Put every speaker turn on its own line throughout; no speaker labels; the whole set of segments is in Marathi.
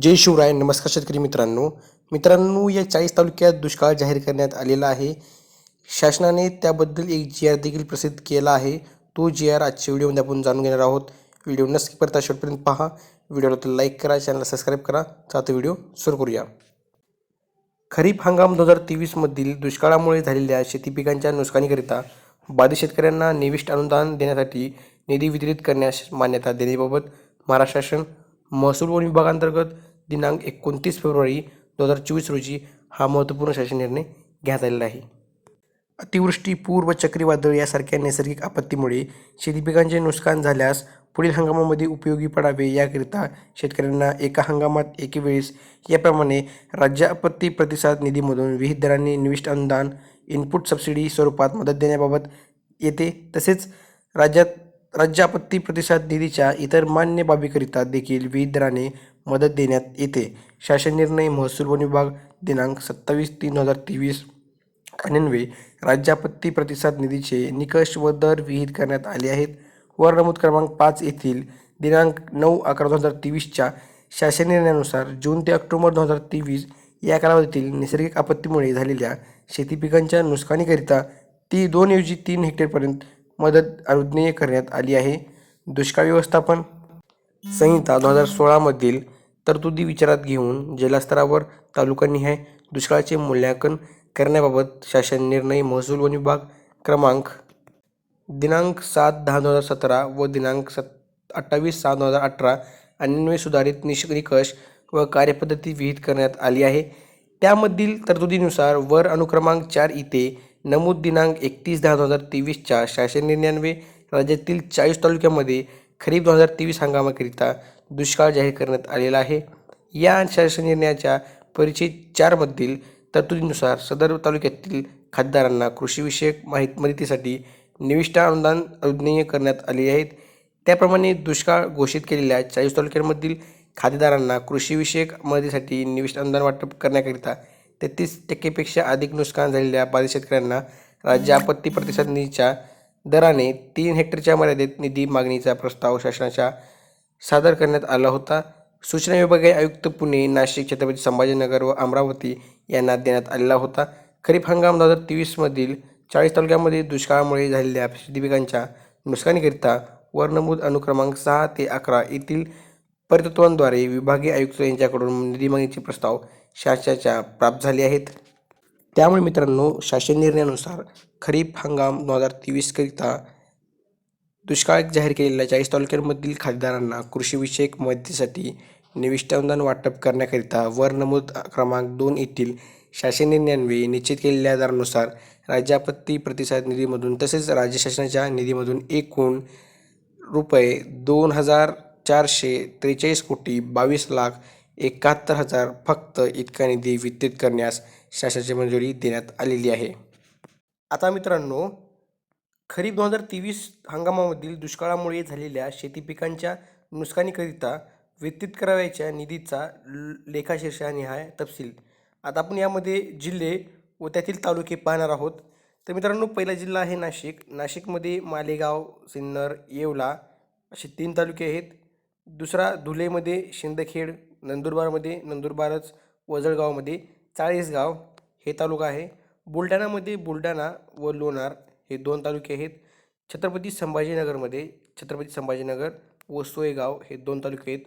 जय शिवराय नमस्कार शेतकरी मित्रांनो. मित्रांनो या चाळीस तालुक्यात दुष्काळ जाहीर करण्यात आलेला आहे. शासनाने त्याबद्दल एक जी आर देखील प्रसिद्ध केला आहे. तो जी आर आजच्या व्हिडिओमध्ये आपण जाणून घेणार आहोत. व्हिडिओ नक्की करता शेवटपर्यंत पहा. व्हिडिओला तर लाईक करा चॅनलला सबस्क्राईब करा. तर आता व्हिडिओ सुरू करूया. खरीप हंगाम दोन हजार तेवीसमधील दुष्काळामुळे झालेल्या शेती पिकांच्या नुकसानीकरिता बाधित शेतकऱ्यांना निविष्ट अनुदान देण्यासाठी निधी वितरित करण्यास मान्यता देण्याबाबत महाराष्ट्र शासन महसूल वन विभागांतर्गत दिनांक एकोणतीस फेब्रुवारी दोन हजार चोवीस रोजी हा महत्त्वपूर्ण शासन निर्णय घेण्यात आलेला आहे. अतिवृष्टी पूर व चक्रीवादळ यासारख्या नैसर्गिक आपत्तीमुळे शेती पिकांचे नुकसान झाल्यास पुढील हंगामामध्ये उपयोगी पडावे याकरिता शेतकऱ्यांना एका हंगामात एके वेळेस याप्रमाणे राज्य आपत्ती प्रतिसाद निधीमधून विहित दरांनी निविष्ट अनुदान इनपुट सबसिडी स्वरूपात मदत देण्याबाबत येते. तसेच राज्यात राज्य आपत्ती प्रतिसाद निधीच्या इतर मान्य बाबीकरिता देखील विविध दराने मदत देण्यात येते. शासन निर्णय महसूल वन विभाग दिनांक सत्तावीस तीन हजार तेवीस अन्वये राज्य आपत्ती प्रतिसाद निधीचे निकष व दर विहित करण्यात आले आहेत. वर नमूद क्रमांक पाच येथील दिनांक नऊ अकरा दोन हजार तेवीसच्या शासन निर्णयानुसार जून ते ऑक्टोबर दोन हजार तेवीस या कालावधीतील नैसर्गिक आपत्तीमुळे झालेल्या शेती पिकांच्या नुकसानीकरिता ती दोन ऐवजी तीन हेक्टरपर्यंत मदत अनुज्ञेय करण्यात आली आहे. दुष्काळ व्यवस्थापन संहिता दोन हजार सोळामधील तरतुदी विचारात घेऊन जिल्हास्तरावर तालुकानिहाय दुष्काळाचे मूल्यांकन करण्याबाबत शासन निर्णय महसूल वन विभाग क्रमांक दिनांक सात दहा दोन हजार सतरा व दिनांक सत अठ्ठावीस सहा दोन हजार अठरा अन्यन्वय सुधारित निश निकष व कार्यपद्धती विहित करण्यात आली आहे. त्यामधील तरतुदीनुसार वर अनुक्रमांक चार इथे नमूद दिनांक एकतीस दहा दोन हजार तेवीसच्या शासन निर्णयान्वये राज्यातील चाळीस तालुक्यामध्ये खरीप दोन हजार तेवीस हंगामाकरिता दुष्काळ जाहीर करण्यात आलेला आहे. या शासन निर्णयाच्या परिचित चारमधील तरतुदीनुसार सदर तालुक्यातील खासदारांना कृषीविषयक माहीत मदतीसाठी निविष्ट अनुदान अनुज्ञेय करण्यात आले आहेत. त्याप्रमाणे दुष्काळ घोषित केलेल्या चाळीस तालुक्यांमधील खातेदारांना कृषीविषयक मदतीसाठी निविष्ट अनुदान वाटप करण्याकरिता तेहतीस टक्केपेक्षा अधिक नुकसान झालेल्या बाधित शेतकऱ्यांना राज्य आपत्ती प्रतिसाद निधीच्या दराने तीन हेक्टरच्या मर्यादेत निधी मागणीचा प्रस्ताव शासनाच्या सादर करण्यात आला होता. सूचना विभागीय आयुक्त पुणे नाशिक छत्रपती संभाजीनगर व अमरावती यांना देण्यात आलेला होता. खरीप हंगाम दोन हजार तेवीसमधील चाळीस तालुक्यामध्ये दुष्काळामुळे झालेल्या शेती पिकांच्या नुकसानीकरिता वर नमूद अनुक्रमांक सहा ते अकरा येथील परितत्वांद्वारे विभागीय आयुक्त यांच्याकडून निधी मागणीचे प्रस्ताव शासनाच्या प्राप्त झाली आहेत. त्यामुळे मित्रांनो शासन निर्णयानुसार खरीप हंगाम दोन हजार तेवीसकरिता दुष्काळ जाहीर केलेल्या चाळीस तालुक्यांमधील खासदारांना कृषीविषयक मदतीसाठी निविष्ट अनुदान वाटप करण्याकरिता वर नमूद क्रमांक दोन येथील शासन निर्णयान्वये निश्चित केलेल्या दरानुसार राज्य आपत्ती प्रतिसाद निधीमधून तसेच राज्य शासनाच्या निधीमधून एकूण रुपये दोन हजार चारशे त्रेचाळीस कोटी बावीस लाख एकाहत्तर हजार फक्त इतका निधी वितरित करण्यास शासनाची मंजुरी देण्यात आलेली आहे. आता मित्रांनो खरीप दोन हजार तेवीस हंगामामधील दुष्काळामुळे झालेल्या शेती पिकांच्या नुकसानीकरिता वितरित करावयाच्या निधीचा ल- लेखाशीर्षानिहाय तपशील आता आपण यामध्ये जिल्हे व त्यातील तालुके पाहणार आहोत. तर मित्रांनो पहिला जिल्हा आहे नाशिक. नाशिकमध्ये मालेगाव सिन्नर येवला असे तीन तालुके आहेत. दुसरा धुलेमध्ये शिंदखेड नंदुरबारमध्ये नंदुरबारच वजळगावमध्ये चाळीसगाव हे तालुका आहे. बुलढाणामध्ये बुलढाणा व लोणार हे दोन तालुके आहेत. छत्रपती संभाजीनगरमध्ये छत्रपती संभाजीनगर व सोयगाव हे दोन तालुके आहेत.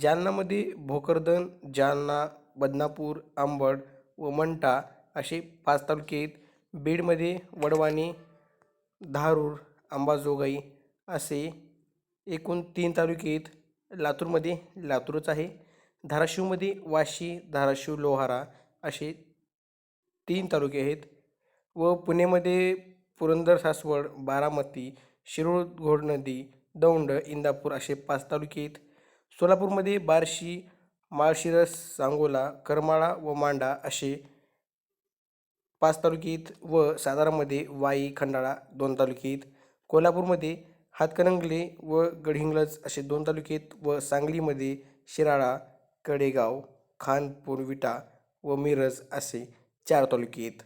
जालनामध्ये भोकरदन जालना बदनापूर आंबड व मंठा असे पाच तालुके आहेत. बीडमध्ये वडवाणी धारूर अंबाजोगाई असे एकूण तीन तालुके आहेत. लातूरमध्ये लातूरच आहे. धाराशिवमध्ये वाशी धाराशिव लोहारा असे तीन तालुके आहेत व पुणेमध्ये पुरंदर सासवड बारामती शिरूळ घोडनदी दौंड इंदापूर असे पाच तालुके आहेत. सोलापूरमध्ये बार्शी माळशिरस सांगोला करमाळा व मांडा असे पाच तालुके आहेत व सातारामध्ये वाई खंडाळा दोन तालुके आहेत. कोल्हापूरमध्ये हातकणंगले व गडहिंग्लज असे दोन तालुके आहेत व सांगलीमध्ये शिराळा कडेगाव खानपूर विटा व मिरज असे चार तालुके आहेत.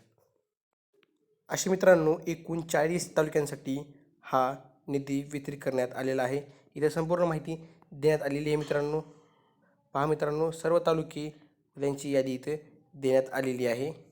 असे मित्रांनो एकूण चाळीस तालुक्यांसाठी हा निधी वितरित करण्यात आलेला आहे. इथे संपूर्ण माहिती देण्यात आलेली आहे मित्रांनो. पहा मित्रांनो सर्व तालुके त्यांची यादी इथे देण्यात आलेली आहे.